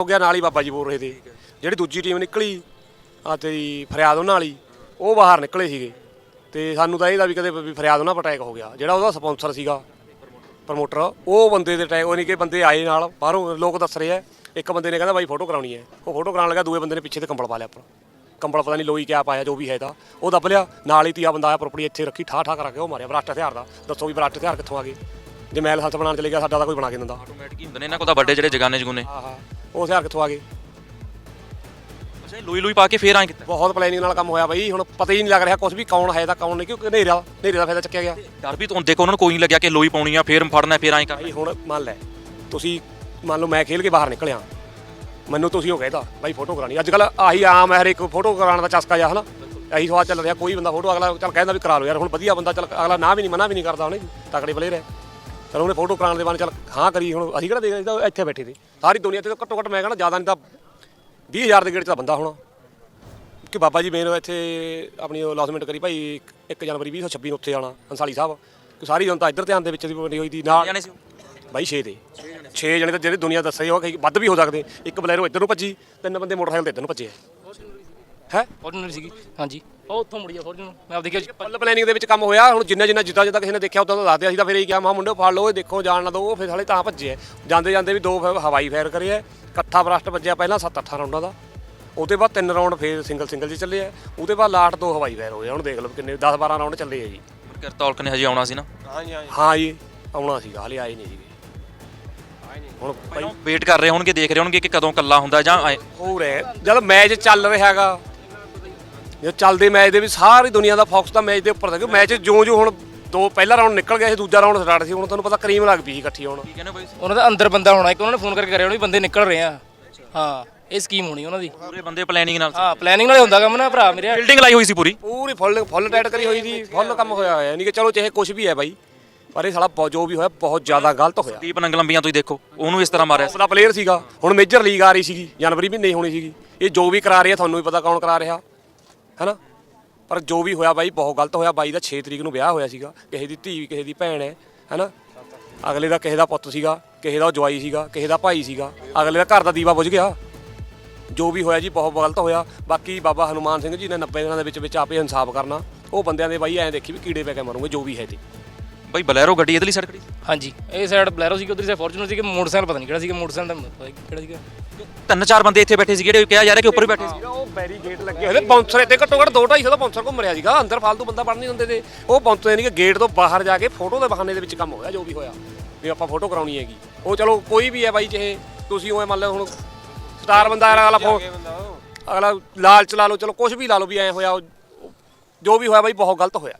ਹੋ ਗਿਆ ਨਾਲ ਹੀ ਬਾਬਾ ਜੀ ਬੋਲ ਰਹੇ ਤੇ ਜਿਹੜੀ ਦੂਜੀ ਟੀਮ ਨਿਕਲੀ ਆ ਤੇਰੀ ਫਰਿਆਦ ਉਹਨਾਂ ਵਾਲੀ ਉਹ ਬਾਹਰ ਨਿਕਲੇ ਸੀਗੇ। ਤੇ ਸਾਨੂੰ ਤਾਂ ਇਹਦਾ ਵੀ ਕਦੇ ਵੀ ਫਰਿਆਦ ਉਹਨਾਂ ਪਰ ਅਟੈਕ ਹੋ ਗਿਆ। ਜਿਹੜਾ ਉਹਦਾ ਸਪਾਂਸਰ ਸੀਗਾ ਪ੍ਰਮੋਟਰ ਉਹ ਬੰਦੇ ਦੇ ਅਟੈਕ ਉਹ ਨਹੀਂ ਕਿ ਬੰਦੇ ਆਏ ਨਾਲ ਬਾਹਰੋਂ ਲੋਕ ਦੱਸ ਰਹੇ ਆ ਇੱਕ ਬੰਦੇ ਨੇ ਕਹਿੰਦਾ ਬਾਈ ਫੋਟੋ ਕਰਾਉਣੀ ਹੈ। ਉਹ ਫੋਟੋ ਕਰਾਉਣ ਲੱਗਾ ਦੂਏ ਬੰਦੇ ਨੇ ਪਿੱਛੇ ਤੇ ਕੰਬਲ ਪਾ ਲਿਆ ਉੱਪਰ ਕੰਬਲ ਪਤਾ ਨਹੀਂ ਲੋਈ ਕਿਆ ਪਾਇਆ ਜੋ ਵੀ ਹੈ ਦਾ ਉਹ ਦੱਬ ਲਿਆ ਨਾਲ ਹੀ ਤੀਆ ਬੰਦਾ ਆਇਆ ਪ੍ਰੋਪਰਟੀ ਇੱਥੇ ਰੱਖੀ ਠਾ ਠਾ ਕਰਾ ਕੇ ਉਹ ਮਾਰਿਆ ਬਰਾਟ ਹਥਿਆਰ ਦਾ। ਦੱਸੋ ਵੀ ਬਰਾਟ ਹਥਿਆਰ ਕਿੱਥੋਂ ਆ ਗਏ? ਜੇ ਮਹਿਲ ਹੱਥ ਬਣਾਉਣ ਚਲੇ ਗਿਆ ਸਾਡਾ ਤਾਂ ਕੋਈ ਬਣਾ ਕੇ ਦਿੰਦਾ। ਆਟੋਮੈਟਿਕ ਹੀ ਹੁੰਦੇ ਨੇ ਇਹਨਾਂ ਕੋਲ ਤਾਂ ਵੱਡੇ ਜਿਹੜੇ ਜਗਾਨੇ ਜਗੂਨੇ ਆਹਾ ਉਹ ਹਥਿਆਰ ਕਿੱਥੋਂ ਆ ਗਏ? ਅੱਛਾ ਇਹ ਲੋਈ ਲੋਈ ਪਾ ਕੇ ਫੇਰ ਆਏ ਕਿਤੇ। ਬਹੁਤ ਪਲੈਨਿੰਗ ਨਾਲ ਕੰਮ ਹੋਇਆ ਬਈ ਹੁਣ ਪਤਾ ਹੀ ਨਹੀਂ ਲੱਗ ਰਿਹਾ ਕੁਝ ਵੀ ਕੌਣ ਹੈ ਤਾਂ ਕੌਣ ਨਹੀਂ ਕਿਉਂਕਿ ਹਨੇਰਾ ਹਨੇਰੇ ਦਾ ਫਾਇਦਾ ਚੱਕਿਆ ਗਿਆ। ਡਰ ਵੀ ਤੋਂ ਦੇਖੋ ਉਹਨਾਂ ਨੂੰ ਕੋਈ ਨਹੀਂ ਲੱਗਿਆ ਕਿ ਲੋਈ ਪਾਉਣੀ ਆ ਫੇਰ ਫੜਨਾ ਫੇਰ ਆਏ ਕਰਨਾ। ਹੁਣ ਮੰਨ ਲੈ ਤੁਸੀਂ ਮੰਨ ਲਓ ਮੈਂ ਖੇਲ ਕੇ ਬਾਹਰ ਨਿਕਲਿਆ। ਮੈਨੂੰ ਤੁਸੀਂ ਹੋ ਕਹਿਦਾ ਬਾਈ ਫੋਟੋ ਕਰਾਣੀ ਅੱਜ ਕੱਲ ਆਹੀ ਆਮ ਹੈ ਹਰ ਇੱਕ ਫੋਟੋ ਕਰਾਉਣ ਦਾ ਚਸਕਾ ਜਾ ਹਨਾ? ਇਹੀ ਸਵਾਲ ਚੱਲ ਰਿਹਾ ਕੋਈ ਬੰਦਾ ਫੋਟੋ ਅਗਲਾ ਚੱਲ ਕਹਿੰਦਾ ਵੀ ਕਰਾ ਲਓ ਯਾਰ ਹੁਣ ਵਧੀਆ ਬੰਦਾ ਚੱਲ ਅਗਲਾ ਨਾ ਵੀ ਨਹੀਂ ਮਨਾ ਵੀ ਨਹੀਂ ਕਰਦਾ ਉਹਨੇ ਤਕੜੇ ਪਲੇਅਰ ਹੈ। ਚਲ ਉਹਨੇ ਫੋਟੋ ਕਰਾਉਣ ਦੇ ਬਾਰੇ ਚੱਲ ਹਾਂ ਕਰੀ ਹੁਣ ਅਸੀਂ ਕਿਹੜਾ ਦੇਖਦੇ ਤਾਂ ਇੱਥੇ ਬੈਠੇ ਤੇ ਸਾਰੀ ਦੁਨੀਆ ਤੇ ਘੱਟੋ ਘੱਟ ਮੈਂ ਕਹਿੰਦਾ ਜ਼ਿਆਦਾ ਨਹੀਂ ਤਾਂ 20000 ਦੇ ਗੇੜ 'ਚ ਤਾਂ ਬੰਦਾ ਹੋਣਾ। ਕਿ ਬਾਬਾ ਜੀ ਮੇਨ ਇੱਥੇ ਆਪਣੀ ਅਨਾਉਂਸਮੈਂਟ ਕਰੀ ਭਾਈ 1 ਜਨਵਰੀ 2026 ਨੂੰ ਉੱਥੇ ਆਣਾ ਅੰਸਾਲੀ ਸਾਹਿਬ। ਕਿ ਸਾਰੀ ਜਨਤਾ ਇੱਧਰ ਧਿਆਨ ਦੇ ਵਿੱਚ ਦੀ ਬਣੀ ਹੋਈ ਦੀ ਨਾਲ ਜਾਣੇ ਸੀ ਬਾਈ 6 ਦੇ। 6 ਜਣੇ ਤਾਂ ਜਿਹੜੇ ਦੁਨੀਆ ਦੱਸ ਰਹੀ ਹੋ ਵੱਧ ਵੀ ਹੋ ਸਕਦੇ। ਇੱਕ ਬਲੈਰੋ ਇੱਧਰ ਨੂੰ ਭੱਜੀ ਤਿੰਨ ਬੰਦੇ ਮੋਟਰਸਾਈਕਲ ਤੇ ਇੱਧਰ ਨੂੰ ਭੱਜੇ। ਹੈ? ਫੋਰਚੂਨਰ ਸੀਗੀ। ਹਾਂਜੀ। ਉਹ ਉੱਥੋਂ ਮੁੜੀ ਆ ਫੋਰਚੂਨਰ ਮੈਂ ਆਪ ਦੇਖਿਆ ਪੱਲ ਪਲੈਨਿੰਗ ਦੇ ਵਿੱਚ ਕੰਮ ਹੋਇਆ ਹੁਣ ਜਿੰਨਾ ਜਿੰਨਾ ਜਿੱਦਾਂ ਜਿੱਦਾਂ ਕਿਸੇ ਨੇ ਦੇਖਿਆ ਉਦੋਂ ਤਾਂ ਦੱਸਦੇ ਅਸੀਂ ਤਾਂ ਫਿਰ ਇਹ ਕਿਹਾ ਮਾ ਮੁੰਡੇ ਫੜ ਲਓ ਇਹ ਦੇਖੋ ਜਾਣ ਨਾ ਦਿਓ ਫਿਰ ਸਾਲੇ ਤਾਂ ਭੱਜੇ ਆ। ਜਾਂਦੇ ਜਾਂਦੇ ਵੀ ਦੋ ਫਿਰ ਹਵਾਈ ਫਾਇਰ ਕਰੇ ਆ ਇਕੱਠਾ ਬਰਸਟ ਵੱਜਿਆ ਪਹਿਲਾਂ 7-8 ਰਾਉਂਡਾਂ ਦਾ। ਉਹਦੇ ਬਾਅਦ ਤਿੰਨ ਰਾਉਂਡ ਫੇਰ ਸਿੰਗਲ ਸਿੰਗਲ ਜੀ ਚੱਲੇ ਆ। ਉਹਦੇ ਬਾਅਦ ਲਾਸਟ ਦੋ ਹਵਾਈ ਫਾਇਰ ਹੋਏ ਆ। ਹੁਣ ਦੇਖ ਲਓ ਕਿੰਨੇ 10-12 ਰਾਉਂਡ ਚੱਲੇ ਆ ਜੀ। ਕਰਤੌਲਕ ਨੇ ਹਜੇ ਆਉਣਾ ਸੀ ਨਾ? ਹਾਂ ਜੀ ਆਉਣਾ ਸੀਗਾ ਹਲੇ ਆਏ ਨਹੀਂ ਸੀਗੇ। ਹੁਣ ਭਾਈ ਵੇਟ ਕਰ ਰਹੇ ਹੋਣਗੇ ਦੇਖ ਰਹੇ ਹੋਣਗੇ ਕਿ ਕਦੋਂ ਕੱਲਾ ਹੁੰਦਾ ਜਾਂ ਆਏ ਹੋ ਰਿਹਾ ਜਦ ਮੈਚ ਚੱਲ ਰਿਹਾ ਹੈਗਾ ਜੇ ਚੱਲਦੇ ਮੈਚ ਦੇ ਵੀ ਸਾਰੀ ਦੁਨੀਆ ਦਾ ਫੋਕਸ ਤਾਂ ਮੈਚ ਦੇ ਉੱਪਰ ਸੀ ਮੈਚ ਜਿਉਂ ਜਿਉਂ ਹੁਣ ਦੋ ਪਹਿਲਾ ਰਾਉਂਡ ਨਿਕਲ ਗਿਆ ਸੀ ਦੂਜਾ ਰਾਉਂਡ ਸਟਾਰਟ ਸੀ ਹੁਣ ਤੁਹਾਨੂੰ ਪਤਾ ਕਰੀਮ ਲੱਗ ਪਈ ਸੀ ਇਕੱਠੀ ਹੁਣ। ਕੀ ਕਹਿੰਦੇ ਬਾਈ ਉਹਨਾਂ ਦਾ ਅੰਦਰ ਬੰਦਾ ਹੋਣਾ ਇੱਕ ਉਹਨਾਂ ਨੇ ਫੋਨ ਕਰਕੇ ਕਰਿਆ ਵੀ ਬੰਦੇ ਨਿਕਲ ਰਹੇ ਆ। ਹਾਂ ਇਹ ਸਕੀਮ ਹੋਣੀ ਉਹਨਾਂ ਦੀ। ਪੂਰੇ ਬੰਦੇ ਪਲੈਨਿੰਗ ਨਾਲ ਹਾਂ ਪਲੈਨਿੰਗ ਨਾਲ ਹੀ ਹੁੰਦਾ ਕੰਮ ਨਾ ਭਰਾ ਮੇਰੇ। ਬਿਲਡਿੰਗ ਲਾਈ ਹੋਈ ਸੀ ਪੂਰੀ? ਪੂਰੀ ਫੁੱਲ ਫੁੱਲ ਟਾਈਟ ਕਰੀ ਹੋਈ ਸੀ ਫੁੱਲ ਕੰਮ ਹੋਇਆ ਹੋਇਆ। ਨਹੀਂ ਕਿ ਚਲੋ ਚਾਹੇ ਕੁਝ ਵੀ ਹੈ ਬਾਈ ਪਰ ਇਹ ਸਾਲਾ ਬਹੁਤ- ਜੋ ਵੀ ਹੋਇਆ ਬਹੁਤ ਜ਼ਿਆਦਾ ਗਲਤ ਹੋਇਆ। ਦੀਪ ਨੰਗਲੰਬੀਆਂ ਤੁਸੀਂ ਦੇਖੋ ਉਹਨੂੰ ਇਸ ਤਰ੍ਹਾਂ ਮਾਰਿਆ ਸੀ। ਪਲੇਅਰ ਸੀਗਾ ਹੁਣ ਮੇਜਰ ਲੀਗ ਆ ਰਹੀ ਸੀਗੀ ਜਨਵਰੀ ਮਹੀਨੇ ਹੀ ਹੋਣੀ ਸੀਗੀ। ਇਹ ਜੋ ਵੀ ਕਰਾ ਰਿਹਾ ਤੁਹਾਨੂੰ ਵੀ ਪਤਾ ਕੌਣ ਕਰਾ ਰਿਹਾ। ਹੈਨਾ? ਪਰ ਜੋ ਵੀ ਹੋਇਆ ਬਾਈ, ਬਹੁਤ ਗਲਤ ਹੋਇਆ। ਬਾਈ ਦਾ 6 ਤਰੀਕ ਨੂੰ ਵਿਆਹ ਹੋਇਆ ਸੀਗਾ। ਕਿਸੇ ਦੀ ਧੀ, ਕਿਸੇ ਦੀ ਭੈਣ ਹੈ, ਹੈਨਾ? ਅਗਲੇ ਦਾ ਕਿਸੇ ਦਾ ਪੁੱਤ ਸੀਗਾ, ਕਿਸੇ ਦਾ ਜਵਾਈ ਸੀਗਾ, ਕਿਸੇ ਦਾ ਭਾਈ ਸੀਗਾ। ਅਗਲੇ ਦਾ ਘਰ ਦਾ ਦੀਵਾ ਬੁਝ ਗਿਆ। ਜੋ ਵੀ ਹੋਇਆ ਜੀ, ਬਹੁਤ ਗਲਤ ਹੋਇਆ। ਬਾਕੀ ਬਾਬਾ ਹਨੂਮਾਨ ਸਿੰਘ ਜੀ ਨੇ 90 ਦਿਨਾਂ ਦੇ ਵਿੱਚ ਵਿੱਚ ਆਪੇ ਇਨਸਾਫ ਕਰਨਾ। ਉਹ ਬੰਦਿਆਂ ਦੇ ਬਾਈ ਐਂ ਦੇਖੀ ਵੀ ਕੀੜੇ ਪੈ ਕੇ ਮਰੂਗੇ, ਜੋ ਵੀ ਹੈ ਤੇ। ਬਾਈ ਬਲੈਰੋ ਗੱਡੀ ਇਧਰਲੀ ਸਾਈਡ ਖੜੀ ਸੀ। ਹਾਂਜੀ ਇਹ ਸਾਈਡ ਬਲੈਰੋ ਸੀਗੀ ਉਧਰ ਸਾਈਡ ਫੋਰਚੂਨਰ ਸੀਗੀ ਮੋਟਰਸਾਈਕਲ ਪਤਾ ਨਹੀਂ ਕਿਹੜਾ ਸੀਗਾ ਮੋਟਰਸਾਈਕਲ ਦਾ ਪਤਾ ਨਹੀਂ ਕਿਹੜਾ ਸੀਗਾ। ਤਿੰਨ ਚਾਰ ਬੰਦੇ ਇੱਥੇ ਬੈਠੇ ਸੀ ਜਿਹੜੇ ਕਿਹਾ ਜਾ ਰਿਹਾ ਕਿ ਉੱਪਰ ਵੀ ਬੈਠੇ ਸੀ। ਉਹ ਬੈਰੀਗੇਟ ਲੱਗੇ ਹੋਏ ਨੇ ਬਾਉਂਸਰ ਇੱਥੇ ਘੱਟੋ ਘੱਟ 2-250 ਦਾ ਬਾਉਂਸਰ ਘੁੰਮ ਰਿਹਾ ਸੀਗਾ ਅੰਦਰ ਫਾਲਤੂ ਬੰਦਾ ਪੜ ਨਹੀਂ ਹੁੰਦੇ ਤੇ ਉਹ ਬਾਉਂਸਰ ਨਹੀਂ ਕਿ ਗੇਟ ਤੋਂ ਬਾਹਰ ਜਾ ਕੇ ਫੋਟੋ ਦੇ ਬਹਾਨੇ ਦੇ ਵਿੱਚ ਕੰਮ ਹੋਇਆ ਜੋ ਵੀ ਹੋਇਆ ਵੀ ਆਪਾਂ ਫੋਟੋ ਕਰਾਉਣੀ ਹੈਗੀ। ਉਹ ਚਲੋ ਕੋਈ ਵੀ ਹੈ ਬਾਈ ਚਾਹੇ ਤੁਸੀਂ ਉਹ ਮੰਨ ਲਓ ਹੁਣ ਸਟਾਰ ਬੰਦਾ ਅਗਲਾ ਫੋਨ ਅਗਲਾ ਲਾਲਚ ਲਾ ਲਓ ਚਲੋ ਕੁਝ ਵੀ ਲਾ ਲਓ ਵੀ ਐ ਹੋਇਆ ਜੋ ਵੀ ਹੋਇਆ ਬਾਈ ਬਹੁਤ ਗਲਤ ਹੋਇਆ।